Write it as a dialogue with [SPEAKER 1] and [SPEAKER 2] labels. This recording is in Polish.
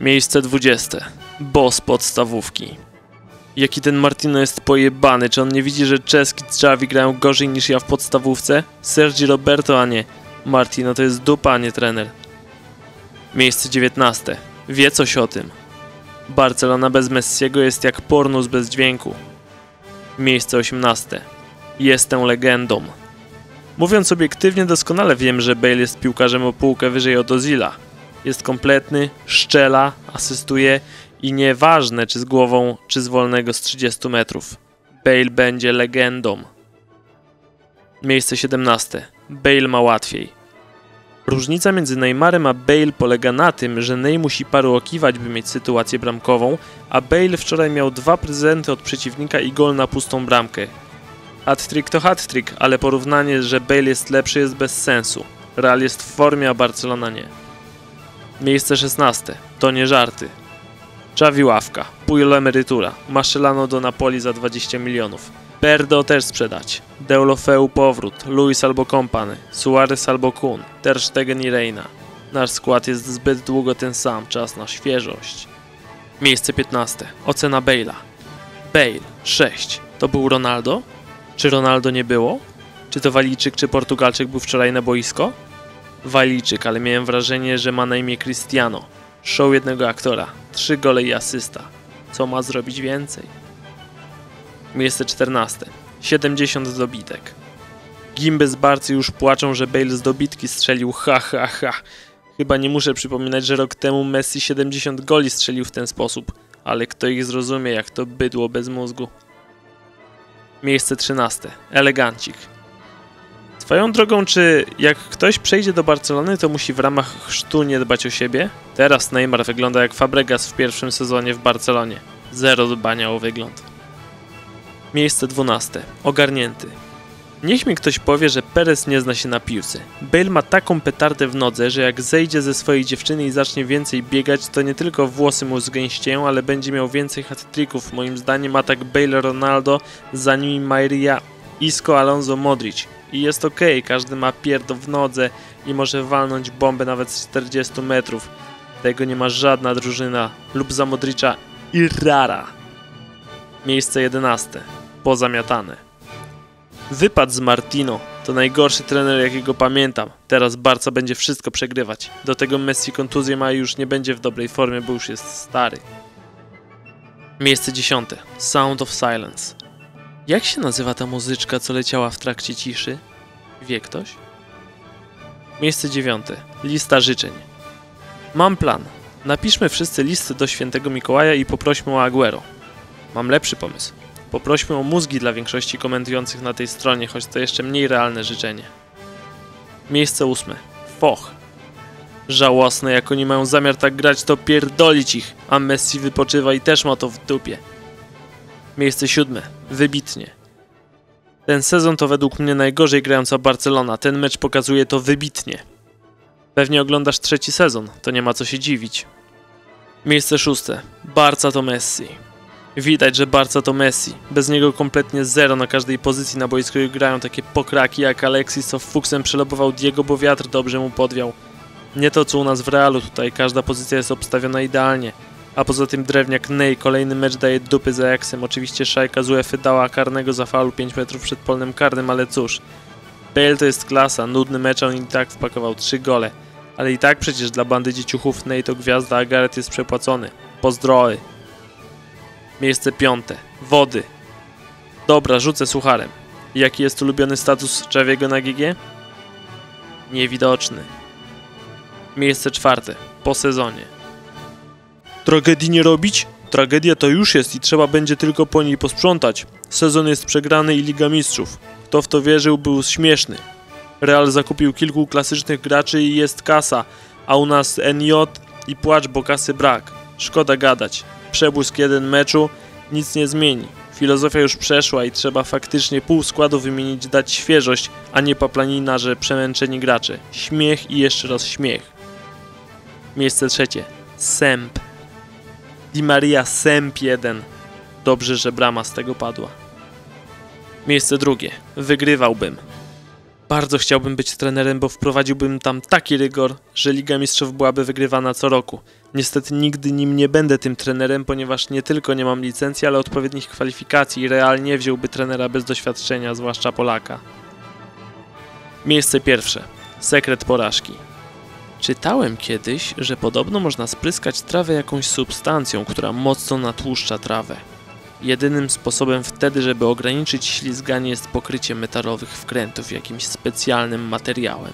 [SPEAKER 1] Miejsce 20. Boss podstawówki. Jaki ten Martino jest pojebany, czy on nie widzi, że czeski Javi grają gorzej niż ja w podstawówce? Sergi Roberto, a nie. Martino to jest dupa, a nie trener. Miejsce 19. Wie coś o tym. Barcelona bez Messiego jest jak pornus bez dźwięku. Miejsce 18. Jestem legendą. Mówiąc obiektywnie, doskonale wiem, że Bale jest piłkarzem o półkę wyżej od Ozila. Jest kompletny, szczela, asystuje i nieważne czy z głową, czy z wolnego z 30 metrów. Bale będzie legendą. Miejsce 17. Bale ma łatwiej. Różnica między Neymarem a Bale polega na tym, że Ney musi paru okiwać, by mieć sytuację bramkową, a Bale wczoraj miał dwa prezenty od przeciwnika i gol na pustą bramkę. Hat-trick to hat-trick, ale porównanie, że Bale jest lepszy jest bez sensu. Real jest w formie, a Barcelona nie. Miejsce 16. To nie żarty. Czawi ławka, Pujol emerytura, Maszelano do Napoli za 20 milionów. Perdo też sprzedać. Deulofeu powrót, Luis albo Kompany, Suarez albo Kun, Ter Stegen i Reina. Nasz skład jest zbyt długo ten sam, czas na świeżość. Miejsce 15. Ocena Bale'a. Bale 6. To był Ronaldo? Czy Ronaldo nie było? Czy to Walijczyk czy Portugalczyk był wczoraj na boisko? Walijczyk, ale miałem wrażenie, że ma na imię Cristiano. Show jednego aktora, trzy gole i asysta. Co ma zrobić więcej? Miejsce 14. 70 dobitek. Gimby z Barcy już płaczą, że Bale z dobitki strzelił ha ha ha. Chyba nie muszę przypominać, że rok temu Messi 70 goli strzelił w ten sposób, ale kto ich zrozumie jak to bydło bez mózgu. Miejsce 13. Elegancik. Swoją drogą, czy jak ktoś przejdzie do Barcelony, to musi w ramach chrztu nie dbać o siebie? Teraz Neymar wygląda jak Fabregas w pierwszym sezonie w Barcelonie. Zero dbania o wygląd. Miejsce 12. Ogarnięty. Niech mi ktoś powie, że Perez nie zna się na piłce. Bale ma taką petardę w nodze, że jak zejdzie ze swojej dziewczyny i zacznie więcej biegać, to nie tylko włosy mu zgęścieją, ale będzie miał więcej hat-tricków. Moim zdaniem atak Bale-Ronaldo, za nimi Maria, Isco, Alonso, Modric. I jest ok, każdy ma pierdo w nodze i może walnąć bombę nawet z 40 metrów. Tego nie ma żadna drużyna lub za Modricza i rara. Miejsce 11. Pozamiatane. Wypad z Martino to najgorszy trener jakiego pamiętam. Teraz Barca będzie wszystko przegrywać. Do tego Messi kontuzję ma i już nie będzie w dobrej formie, bo już jest stary. Miejsce 10. Sound of Silence. Jak się nazywa ta muzyczka, co leciała w trakcie ciszy? Wie ktoś? Miejsce 9. Lista życzeń. Mam plan. Napiszmy wszyscy listy do świętego Mikołaja i poprośmy o Aguero. Mam lepszy pomysł. Poprośmy o mózgi dla większości komentujących na tej stronie, choć to jeszcze mniej realne życzenie. Miejsce ósme. Foch. Żałosne, jak oni mają zamiar tak grać, to pierdolić ich, a Messi wypoczywa i też ma to w dupie. Miejsce siódme. Wybitnie. Ten sezon to według mnie najgorzej grająca Barcelona. Ten mecz pokazuje to wybitnie. Pewnie oglądasz trzeci sezon, to nie ma co się dziwić. Miejsce szóste. Barca to Messi. Widać, że Barca to Messi. Bez niego kompletnie zero na każdej pozycji na boisku grają takie pokraki jak Alexis, co fuksem przelobował Diego, bo wiatr dobrze mu podwiał. Nie to co u nas w Realu, tutaj każda pozycja jest obstawiona idealnie. A poza tym drewniak Ney kolejny mecz daje dupy za Ajaxem. Oczywiście szajka z UEFA dała karnego za faulu 5 metrów przed polnym karnym, ale cóż. Bale to jest klasa, nudny mecz, on i tak wpakował 3 gole. Ale i tak przecież dla bandy dzieciuchów Ney to gwiazda, a Gareth jest przepłacony. Pozdrowy. Miejsce piąte. Wody. Dobra, rzucę sucharem. Jaki jest ulubiony status Czawiego na GG? Niewidoczny. Miejsce czwarte. Po sezonie. Tragedii nie robić? Tragedia to już jest i trzeba będzie tylko po niej posprzątać. Sezon jest przegrany i Liga Mistrzów. Kto w to wierzył, był śmieszny. Real zakupił kilku klasycznych graczy i jest kasa, a u nas NJ i płacz, bo kasy brak. Szkoda gadać. Przebłysk jeden meczu nic nie zmieni. Filozofia już przeszła i trzeba faktycznie pół składu wymienić, dać świeżość, a nie paplanina, że przemęczeni gracze. Śmiech i jeszcze raz śmiech. Miejsce trzecie. Sęp. Di Maria Sęp 1. Dobrze, że brama z tego padła. Miejsce drugie. Wygrywałbym. Bardzo chciałbym być trenerem, bo wprowadziłbym tam taki rygor, że Liga Mistrzów byłaby wygrywana co roku. Niestety nigdy nim nie będę tym trenerem, ponieważ nie tylko nie mam licencji, ale odpowiednich kwalifikacji i realnie wziąłby trenera bez doświadczenia, zwłaszcza Polaka. Miejsce pierwsze. Sekret porażki. Czytałem kiedyś, że podobno można spryskać trawę jakąś substancją, która mocno natłuszcza trawę. Jedynym sposobem wtedy, żeby ograniczyć ślizganie jest pokrycie metalowych wkrętów jakimś specjalnym materiałem.